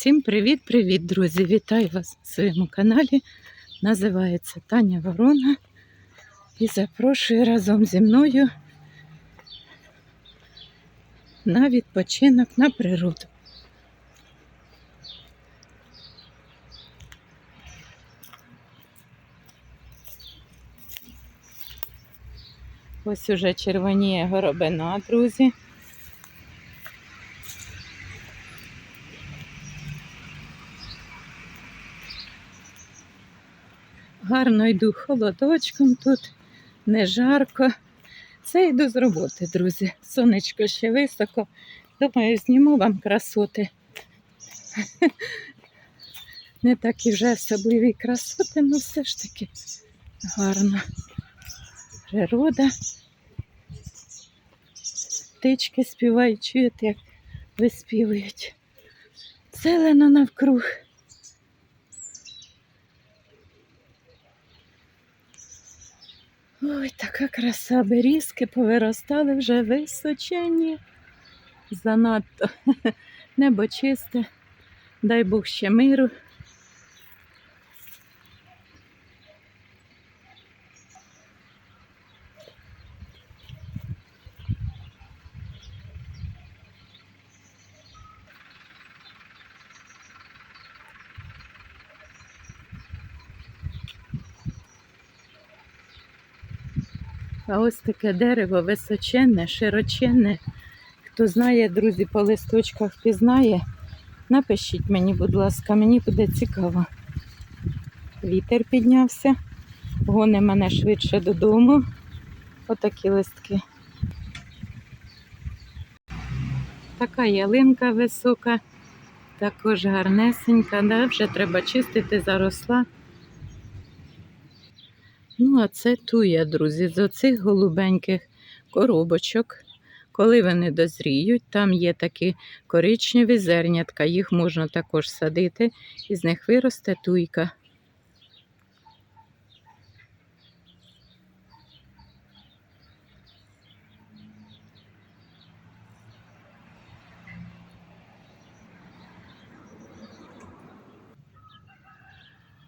Всім привіт-привіт, друзі! Вітаю вас на своєму каналі. Називається Таня Ворона і запрошую разом зі мною на відпочинок на природу. Ось уже червоніє горобина, друзі. Гарно йду холодочком тут, не жарко. Це йду з роботи, друзі. Сонечко ще високо. Думаю, зніму вам красоти. Не такі вже особливі красоти, але все ж таки гарна природа. Птички співають, чуєте, як виспівують. Зелено навкруг. Ой, така краса, берізки повиростали вже височені. Занадто небо чисте, дай Бог ще миру. А ось таке дерево височенне, широченне. Хто знає, друзі, по листочках пізнає, напишіть мені, будь ласка, мені буде цікаво. Вітер піднявся, гони мене швидше додому. Отакі листки. Така ялинка висока, також гарнесенька, да? вже треба чистити, заросла. Ну, а це туя, друзі, з оцих голубеньких коробочок. Коли вони дозріють, там є такі коричневі зернятка, їх можна також садити, і з них виросте туйка.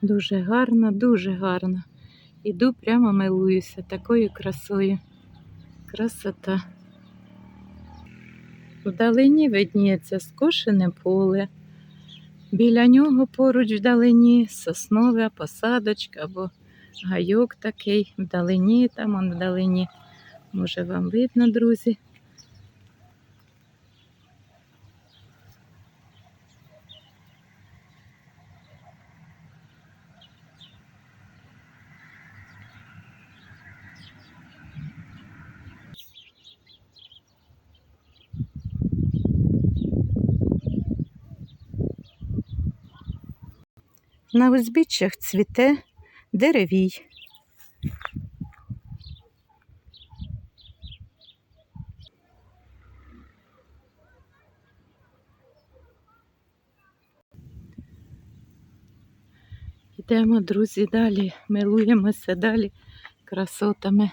Дуже гарно, дуже гарно. Іду прямо милуюся такою красою. Красота. Вдалині видніється скошене поле. Біля нього поруч вдалині соснова посадочка або гайок такий. Вдалині, там он вдалині. Може вам видно, друзі. На узбіччях цвіте деревій. Йдемо, друзі, далі, милуємося далі красотами.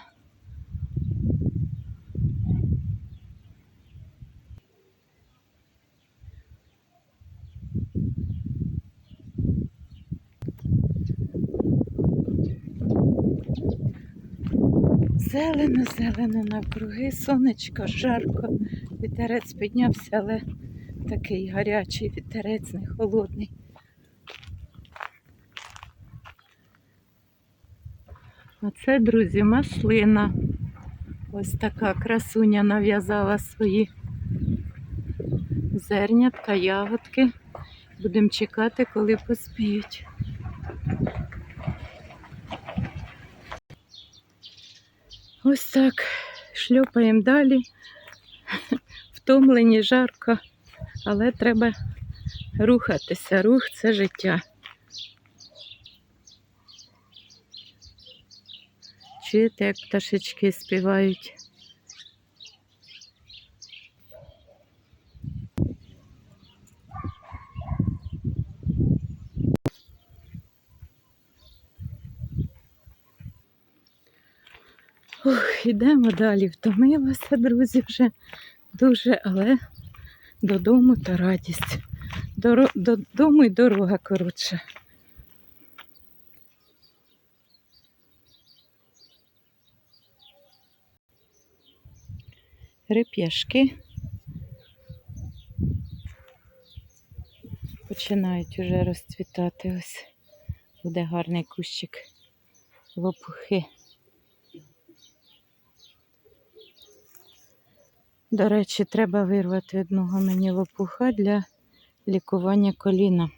Зелено, зелено навкруги, сонечко, жарко, вітерець піднявся, але такий гарячий вітерець, не холодний. А це, друзі, маслина. Ось така красуня нав'язала свої зернятка, ягодки. Будемо чекати, коли поспіють. Ось так шльопаємо далі. Втомлені, жарко, але треба рухатися. Рух це життя. Чуєте, як пташечки співають. Ух, ідемо далі. Втомилася, друзі, вже дуже, але додому та радість. Доро... Додому й дорога коротша. Реп'яшки. Починають уже розцвітати. Ось буде гарний кущик лопухи. До речі, треба вирвати одного мені лопуха для лікування коліна.